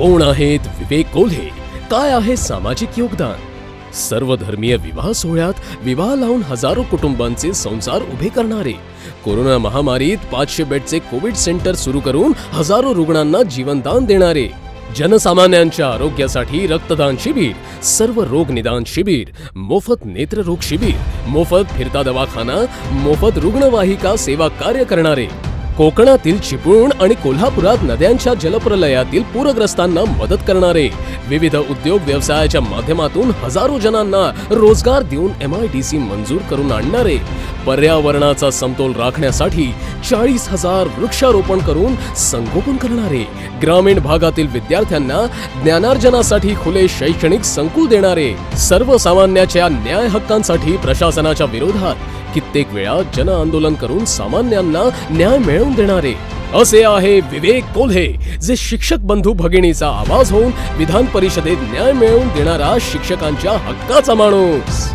कोण आहेत विवेक कोल्हे? काय आहे सामाजिक योगदान? सर्वधर्मीय विवाह सोहळ्यात विवाह लावून हजारो कुटुंबांचे संसार उभे करणारे. कोरोना महामारीत पाचशे बेडचे कोविड सेंटर सुरू करून हजारो रुग्णांना जीवनदान देणारे. जनसामान्यांच्या आरोग्यासाठी रक्तदान शिबिर सर्व रोग निदान शिबिर मोफत नेत्ररोग शिबिर मोफत फिरता दवाखाना मोफत रुग्णवाहिका सेवा कार्य करणारे. कोकणातील चिपळूण आणि कोल्हापुरात नद्यांच्या जलप्रलयातील पूरग्रस्तांना मदत करणारे. विविध उद्योग व्यवसायाच्या माध्यमातून हजारो जणांना रोजगार देऊन एम आय डी सी मंजूर करून आणणारे. पर्यावरणाचा समतोल राखण्यासाठी चाळीस हजार वृक्षारोपण करून संगोपन करणारे ग्रामीण भागातील विद्यार्थ्यांना ज्ञानार्जनासाठी खुले शैक्षणिक संकुल देणारे सर्वसामान्याच्या न्याय हक्कांसाठी प्रशासनाच्या विरोधात कित्येक वेळा जन आंदोलन करून सामान्यांना न्याय मिळवून देणारे. असे आहे विवेक कोल्हे जे शिक्षक बंधू भगिनीचा आवाज होऊन विधान परिषदेत न्याय मिळवून देणारा शिक्षकांच्या हक्काचा माणूस.